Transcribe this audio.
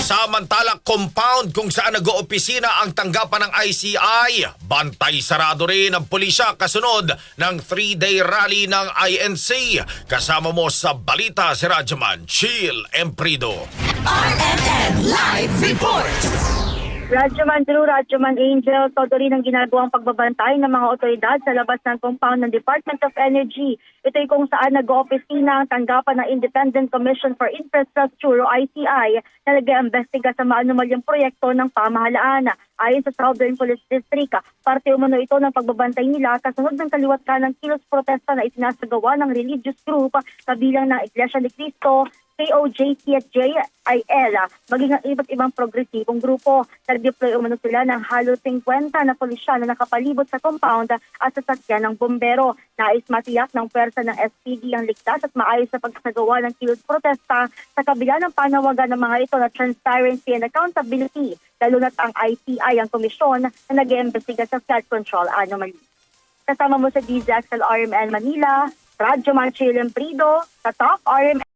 Samantala, compound kung saan nag-oopisina ang tanggapan ng ICI, bantay sarado rin ang pulisya kasunod ng three-day rally ng INC. Kasama mo sa balita si Radyoman Chill Emprido. RNN Live Report! Radyoman Drew, Radyoman Angel, todo rin ang ginagawang pagbabantay ng mga otoridad sa labas ng compound ng Department of Energy. Ito'y kung saan nag-oopisina ang tanggapan ng Independent Commission for Infrastructure o ICI na nag-iimbestiga sa maanumalyang proyekto ng pamahalaan. Ayon sa Southern Police District, parte umano ito ng pagbabantay nila kasunod ng kaliwat ka ng kilos protesta na isinasagawa ng religious group kabilang ng Iglesia ni Cristo, KOJC at JIL, maging ang iba't ibang progresibong grupo. Nag-deploy umano sila ng halos 50 na pulisya na nakapalibot sa compound at sasakyan ng bombero. Nais matiyak ng pwersa ng SPD ang ligtas at maayos sa pagsagawa ng kilos protesta sa kabila ng panawagan ng mga ito na transparency and accountability, lalo na't ang ICI ang komisyon na nag-iimbestiga sa flood control anomaly. Kasama mo sa DZXL RMN Manila, Radyo Manchil Emprido, sa Top RMN